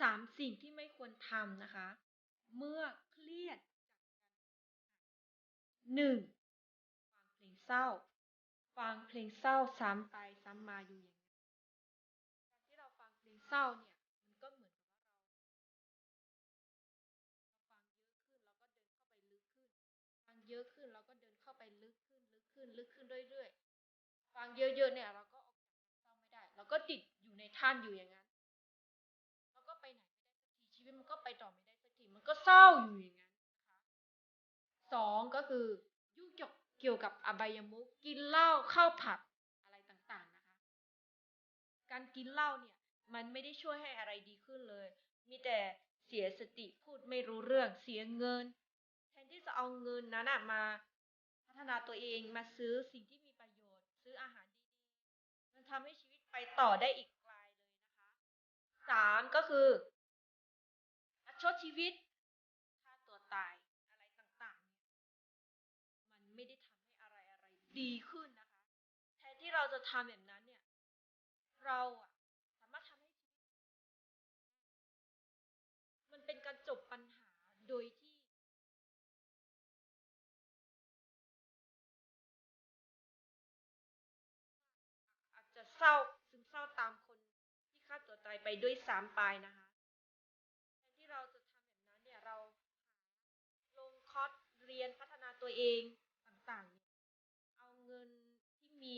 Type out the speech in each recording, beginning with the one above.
สามสิ่งที่ไม่ควรทำนะคะ เมื่อเครียดหนึ่งฟังเพลงเศร้า ฟังเพลงเศร้าซ้ำไปซ้ำมาอยู่อย่างนั้การที่เราฟังเพลงเศร้าเนี่ย มันก็เหมือนกับว่าเราเราฟังเยอะขึ้นเราก็เดินเข้าไปลึกขึ้น ฟังเยอะขึ้นเราก็เดินเข้าไปลึกขึ้นลึกขึ้นลึกขึ้นเรื่อยๆ ฟังเยอะๆเนี่ยเราก็ออกจากเศร้าไม่ได้ เราก็ติดอยู่ในท่านอยู่อย่างนั้นเราก็ไปไหนไม่ได้สักที ชีวิตมันก็ ไปต่อไม่ได้สักทีมันก็เศร้าอยู่อย่างนั้นนะคะสองก็คือยุ่งเกี่ยวกับอบายมุขกินเหล้าเข้าผับอะไรต่างๆนะคะ การกินเหล้าเนี่ย มันไม่ได้ช่วยให้อะไรดีขึ้นเลย มีแต่เสียสติพูดไม่รู้เรื่องเสียเงิน แทนที่จะเอาเงินนั้นมาพัฒนาตัวเองมาซื้อสิ่งที่มีประโยชน์ ซื้ออาหารดีๆมันทำให้ชีวิตไปต่อได้อีกไกลเลยนะคะสามก็คือ ชดชีวิตฆ่าตัวตายอะไรต่างๆเนี่ยมันไม่ได้ทำให้อะไรอะไรดีขึ้นนะคะ แทนที่เราจะทำแบบนั้นเนี่ย เราอะสามารถทำให้ชีวิต มันเป็นการจบปัญหาโดยที่จะเศร้าซึมเศร้าตามคนที่ฆ่าตัวตายไปด้วยซ้ำไปนะคะแทนที่เราจะทำแบบนั้นเนี่ยเราลงคอร์สเรียนพัฒนา ตัวเองต่างๆ เอาเงินที่มี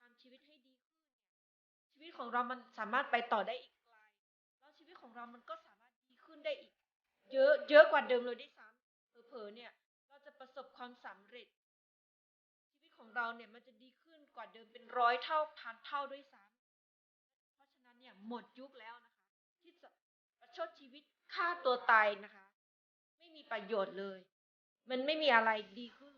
ทำชีวิตให้ดีขึ้น ชีวิตของเรามันสามารถไปต่อได้อีกไกล แล้วชีวิตของเรามันก็สามารถดีขึ้นได้อีก เยอะเยอะกว่าเดิมเลยด้วยซ้ำเผลอๆเนี่ย เราจะประสบความสำเร็จ ชีวิตของเราเนี่ยมันจะดีขึ้นกว่าเดิมเป็นร้อยเท่าพันเท่าด้วยซ้ำเพราะฉะนั้นเนี่ยหมดยุคแล้วนะคะที่จะประชดชีวิตฆ่าตัวตายนะคะ ไม่มีประโยชน์เลย มันไม่มีอะไรดีขึ้น